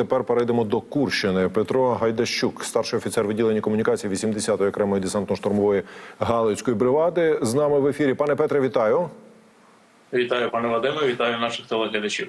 Тепер перейдемо до Курщини. Петро Гайдащук, старший офіцер відділення комунікації 80-ї окремої десантно-штурмової Галицької бригади. З нами в ефірі. Пане Петре, вітаю. Вітаю, пане Вадиме, вітаю наших телеглядачів.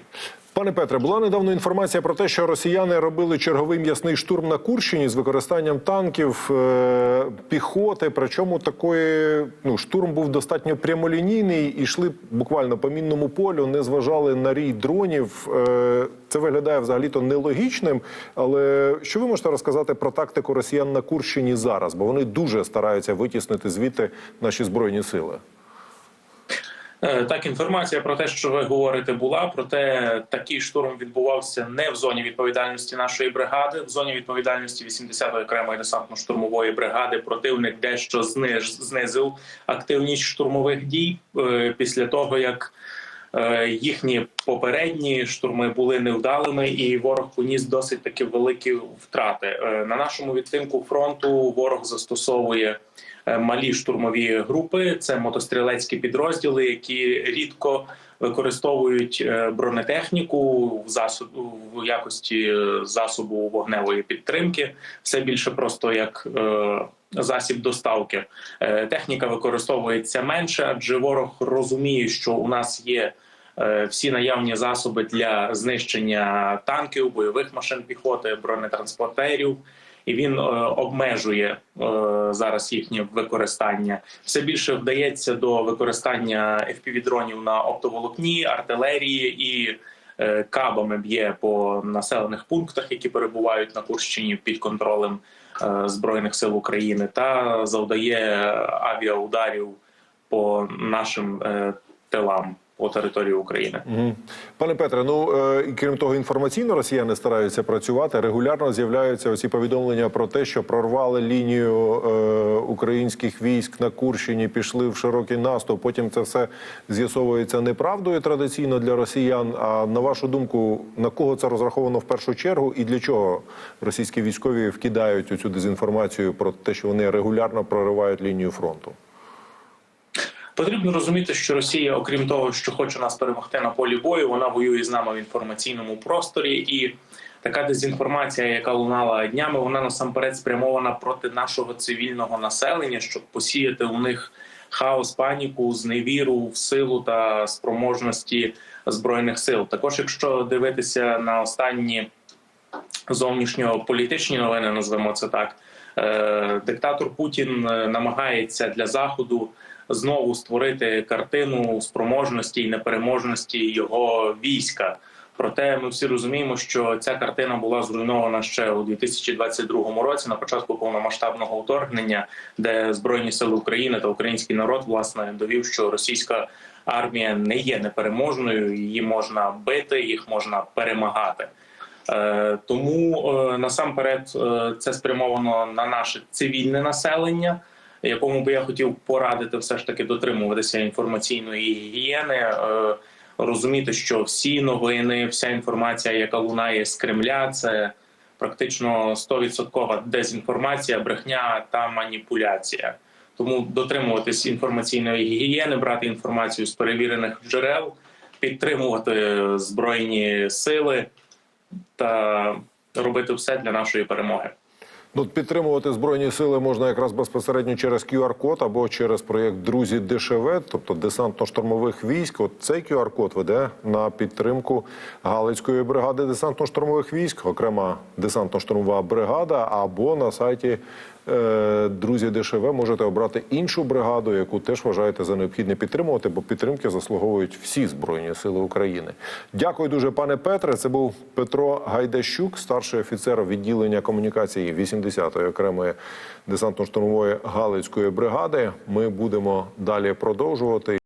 Пане Петре, була недавно інформація про те, що росіяни робили черговий м'ясний штурм на Курщині з використанням танків е, піхоти. Причому такої ну штурм був достатньо прямолінійний і йшли буквально по мінному полю, не зважали на рій дронів. Е, це виглядає взагалі-то нелогічним. Але що ви можете розказати про тактику росіян на Курщині зараз? Бо вони дуже стараються витіснити звідти наші збройні сили. Е, Так, інформація про те, що ви говорите, була проте такий штурм відбувався не в зоні відповідальності нашої бригади, в зоні відповідальності 80-ї окремої десантно-штурмової бригади. Противник дещо знизив активність штурмових дій е, після того, як е, їхні попередні штурми були невдалими, і ворог поніс досить таки великі втрати. На нашому відтинку фронту ворог застосовує малі штурмові групи. Це мотострілецькі підрозділи, які рідко використовують е, бронетехніку в засобу в якості е, засобу вогневої підтримки. Все більше просто як е, засіб доставки. Е, Техніка використовується менше, адже ворог розуміє, що у нас є. е, Всі наявні засоби для знищення танків, бойових машин піхоти, бронетранспортерів, і він е, обмежує е, зараз їхнє використання. Все більше вдається до використання FPV-дронів на оптоволокні, артилерії і е, кабами б'є по населених пунктах, які перебувають на Курщині під контролем збройних сил України, та завдає авіаударів по нашим тилам по території України. Мгм. Пане Петре, ну е, крім того, інформаційно росіяни стараються працювати. Регулярно з'являються оці повідомлення про те, що прорвали лінію е, українських військ на Курщині, пішли в широкий наступ. Потім це все з'ясовується неправдою традиційно для росіян. А на вашу думку, на кого це розраховано в першу чергу, і для чого російські військові вкидають цю дезінформацію про те, що вони регулярно проривають лінію фронту? Потрібно розуміти, що Росія, окрім того, що хоче нас перемогти на полі бою, вона воює з нами в інформаційному просторі, і така дезінформація, яка лунала днями, вона насамперед спрямована проти нашого цивільного населення, щоб посіяти у них хаос, паніку, зневіру в силу та спроможності збройних сил. Також, якщо дивитися на останні зовнішньополітичні новини, назвемо це так. е, Диктатор Путін е, намагається для заходу знову створити картину спроможності і непереможності його війська. Проте ми всі розуміємо, що ця картина була зруйнована ще у 2022 році, на початку повномасштабного вторгнення, де збройні сили України та український народ власне довів, що російська армія не є непереможною, її можна бити, їх можна перемагати. Е, Тому е, насамперед е, це спрямовано на наше цивільне населення, якому би я хотів порадити все ж таки дотримуватися інформаційної гігієни, е, розуміти, що всі новини, вся інформація, яка лунає з Кремля, це практично 100% дезінформація, брехня та маніпуляція. Тому дотримуватись інформаційної гігієни, брати інформацію з перевірених джерел, підтримувати збройні сили та робити все для нашої перемоги. Ну, підтримувати збройні сили можна якраз безпосередньо через QR-код або через проєкт Друзі ДШВ, тобто десантно-штурмових військ. От цей QR-код веде на підтримку Галицької бригади десантно-штурмових військ, окрема десантно-штурмова бригада, або на сайті Друзі ДШВ можете обрати іншу бригаду, яку теж вважаєте за необхідне підтримувати, бо підтримки заслуговують всі збройні сили України. Дякую дуже, пане Петре. Це був Петро Гайдащук, старший офіцер відділення комунікації 80-ї окремої десантно-штурмової Галицької бригади. Ми будемо далі продовжувати.